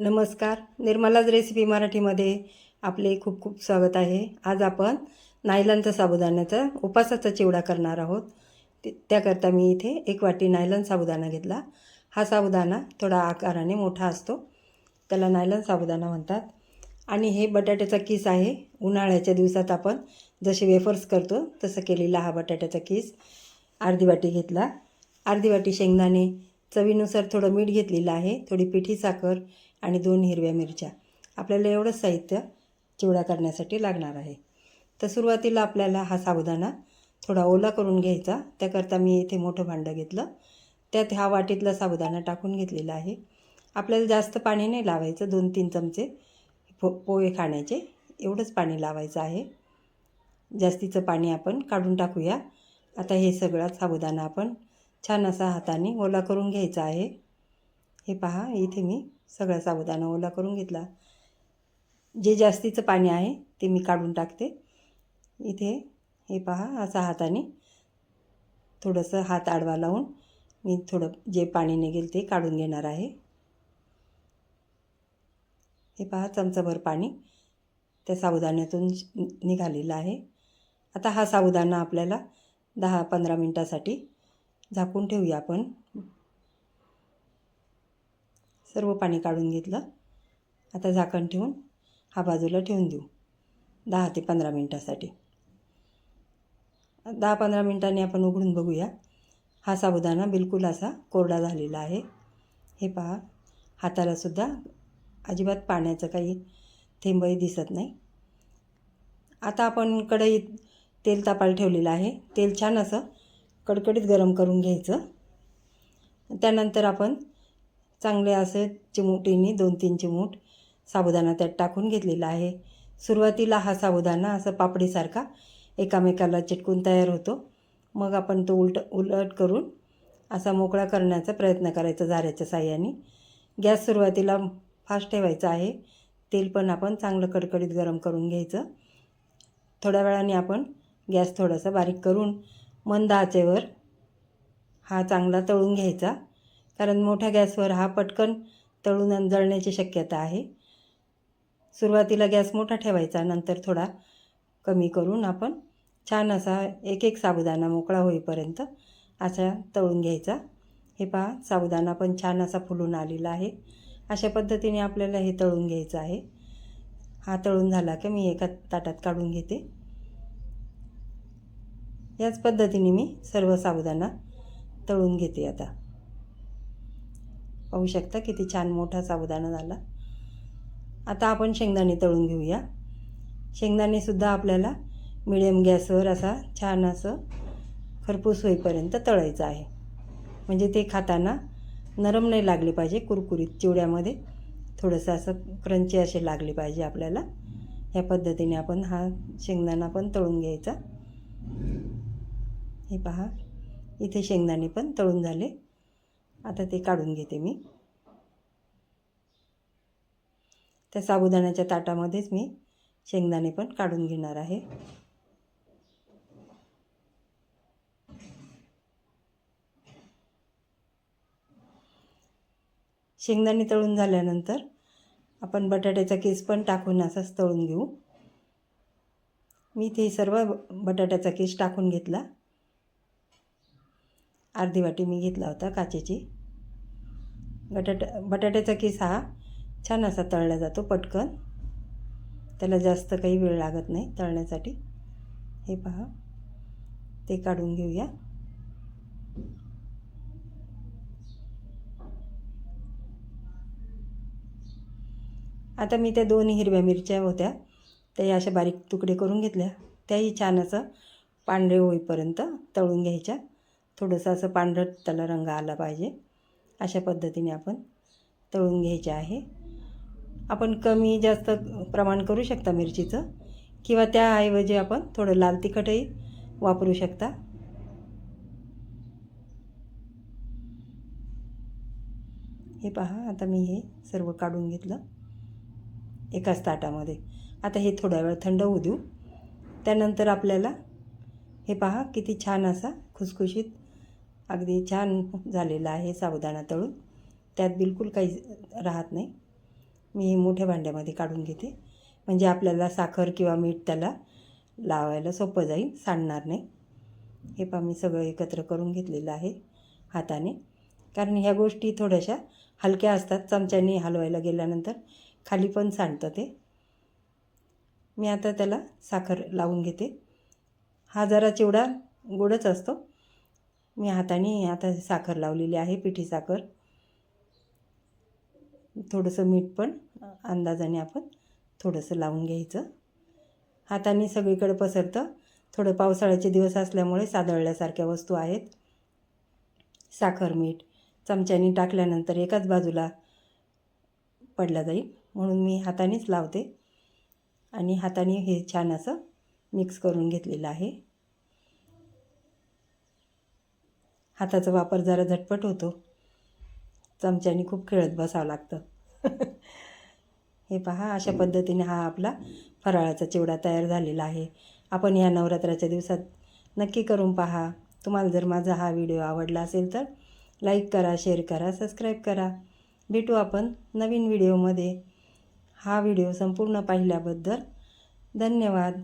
नमस्कार. निर्मलाज रेसिपी मराठीमध्ये आपले खूप खूप स्वागत आहे. आज आपण नायलनचा साबुदाण्याचा उपासाचा चिवडा करणार आहोत. ते- त्याकरता मी इथे एक वाटी नायलन साबुदाणा घेतला. हा साबुदाणा थोडा आकाराने मोठा असतो. त्याला नायलन साबुदाणा म्हणतात. आणि हे बटाट्याचा किस आहे. उन्हाळ्याच्या दिवसात आपण जसे वेफर्स करतो तसं केलेला हा बटाट्याचा किस अर्धी वाटी घेतला. अर्धी वाटी शेंगदाणे चवीनुसार थोडं मीठ घेतलेलं आहे. थोडी पिठी साखर आणि दोन हिरव्या मिरच्या. आपल्याला एवढंच साहित्य चिवडा करण्यासाठी लागणार आहे. तर सुरुवातीला आपल्याला हा साबुदाणा थोडा ओला करून घ्यायचा. त्याकरता मी इथे मोठं भांडं घेतलं. त्यात हा वाटीतला साबुदाणा टाकून घेतलेला आहे. आपल्याला जास्त पाणी नाही लावायचं. दोन तीन चमचे पो पोहे खाण्याचे एवढंच पाणी लावायचं आहे. जास्तीचं पाणी आपण काढून टाकूया. आता हे सगळा साबुदाणा आपण छान असा हाताने ओला करून घ्यायचा आहे. हे पहा इथे मी सगळा साबुदाणा ओला करून घेतला. जे जास्तीचं पाणी आहे ते मी काढून टाकते. इथे हे पहा असा हाताने थोडंसं हात आडवा लावून मी थोडं जे पाणी निघेल ते काढून घेणार आहे. हे पहा चमचाभर पाणी त्या साबुदाण्यातून निघालेलं आहे. आता हा साबुदाणा आपल्याला दहा पंधरा मिनटासाठी झाकून ठेवूया आपण. सर्व पाणी काढून घेतलं. आता झाकण ठेवून हा बाजूला ठेवून देऊ. दहा ते पंधरा मिनटासाठी. दहा पंधरा मिनटांनी आपण उघडून बघूया. हा साबुदाणा बिलकुल असा कोरडा झालेला आहे. हे पहा हातालासुद्धा अजिबात पाण्याचं काही थेंबही दिसत नाही. आता आपण कढईत तेल तापायला ठेवलेलं आहे. तेल छान असं कडकडीत गरम करून घ्यायचं. त्यानंतर आपण चांगले असे चिमुटीने दोन तीन चिमूट साबुदाणा त्यात टाकून घेतलेला आहे. सुरुवातीला हा साबुदाणा असं पापडीसारखा एकामेकाला चिटकून तयार होतो. मग आपण तो उलट उलट करून असा मोकळा करण्याचा प्रयत्न करायचा झाऱ्याच्या साह्याने. गॅस सुरुवातीला फास्ट ठेवायचा आहे. तेल पण आपण चांगलं कडकडीत गरम करून घ्यायचं. थोड्या वेळाने आपण गॅस थोडासा बारीक करून मंद आचेवर हा चांगला तळून घ्यायचा. कारण मोठ्या गॅसवर हा पटकन तळून आणि जळण्याची शक्यता आहे. सुरुवातीला गॅस मोठा ठेवायचा नंतर थोडा कमी करून आपण छान असा एक एक साबुदाणा मोकळा होईपर्यंत असा तळून घ्यायचा. हे पहा साबुदाणा पण छान असा फुलून आलेला आहे. अशा पद्धतीने आपल्याला हे तळून घ्यायचं आहे. हा तळून झाला की मी एका ताटात काढून घेते. याच पद्धतीने मी सर्व साबुदाणा तळून घेते आता. पाहू शकता किती छान मोठा साबुदाणा झाला. आता आपण शेंगदाणे तळून घेऊया. शेंगदाणेसुद्धा आपल्याला मिडियम गॅसवर असा छान असं खरपूस होईपर्यंत तळायचं आहे. म्हणजे ते खाताना नरम नाही लागले पाहिजे कुरकुरीत चिवड्यामध्ये थोडंसं असं क्रंची असे लागले पाहिजे आपल्याला. ह्या पद्धतीने आपण हा शेंगदाणा पण तळून घ्यायचा. हे पहा इथे शेंगदाणे पण तळून झाले. आता ते काढून घेते मी. त्या साबुदाण्याच्या ताटामध्येच मी शेंगदाणे पण काढून घेणार आहे. शेंगदाणे तळून झाल्यानंतर आपण बटाट्याचा केस पण टाकून असाच तळून घेऊ. मी ते सर्व बटाट्याचा केस टाकून घेतला. अर्धी वाटी मी घेतला होता काचेची. बटाट बटाट्याचा केस हा छान असा तळला जातो पटकन. त्याला जास्त काही वेळ लागत नाही तळण्यासाठी. हे पहा. ते काढून घेऊया. आता मी त्या दोन हिरव्या मिरच्या होत्या त्या अशा बारीक तुकडे करून घेतल्या. त्याही छान असं पांढरे होईपर्यंत तळून घ्यायच्या. थोडंसं असं पांढरट त्याला रंग आला पाहिजे. अशा पद्धतीने आपण तळून घ्यायचे आहे. आपण कमी जास्त प्रमाण करू शकता मिरचीचं किंवा त्याऐवजी आपण थोडं लाल तिखटही वापरू शकता. हे पहा आता मी हे सर्व काढून घेतलं एकाच ताटामध्ये. आता हे थोडा वेळ थंड होऊ देऊ. त्यानंतर आपल्याला हे पहा किती छान असा खुसखुशीत अगदी छान झालेलं आहे साबुदाणा तळून. त्यात बिलकुल काही राहत नाही. मी मोठ्या भांड्यामध्ये काढून घेते. म्हणजे आपल्याला साखर किंवा मीठ त्याला लावायला सोपं जाईल सांडणार नाही. हे पण मी सगळं एकत्र करून घेतलेलं आहे हाताने. कारण ह्या गोष्टी थोड्याशा हलक्या असतात चमच्याने हलवायला गेल्यानंतर खाली पण सांडतं ते. मी आता त्याला साखर लावून घेते. हा जरा चिवडा गोडच असतो. मी हाताने आता साखर लावलेली आहे पिठी साखर. थोडंसं मीठ पण अंदाजाने आपण थोडंसं लावून घ्यायचं. हाताने सगळीकडे पसरतं. थोडं पावसाळ्याचे दिवस असल्यामुळे सादळल्यासारख्या वस्तू आहेत. साखर मीठ चमच्याने टाकल्यानंतर एकाच बाजूला पडला जाईल. म्हणून मी हातानेच लावते. आणि हाताने हे छान असं मिक्स करून घेतलेलं आहे. हाताचा वापर जरा झटपट होतो. चमच्याने खूप खेळत बसावं लागतं. हे पहा अशा पद्धतीने हा आपला फराळाचा चिवडा तयार झालेला आहे. आपण या नवरात्राच्या दिवसात नक्की करून पहा. तुम्हाला जर माझा हा व्हिडिओ आवडला असेल तर लाईक करा शेअर करा सबस्क्राईब करा. भेटू आपण नवीन व्हिडिओमध्ये. हा व्हिडिओ संपूर्ण पाहिल्याबद्दल धन्यवाद.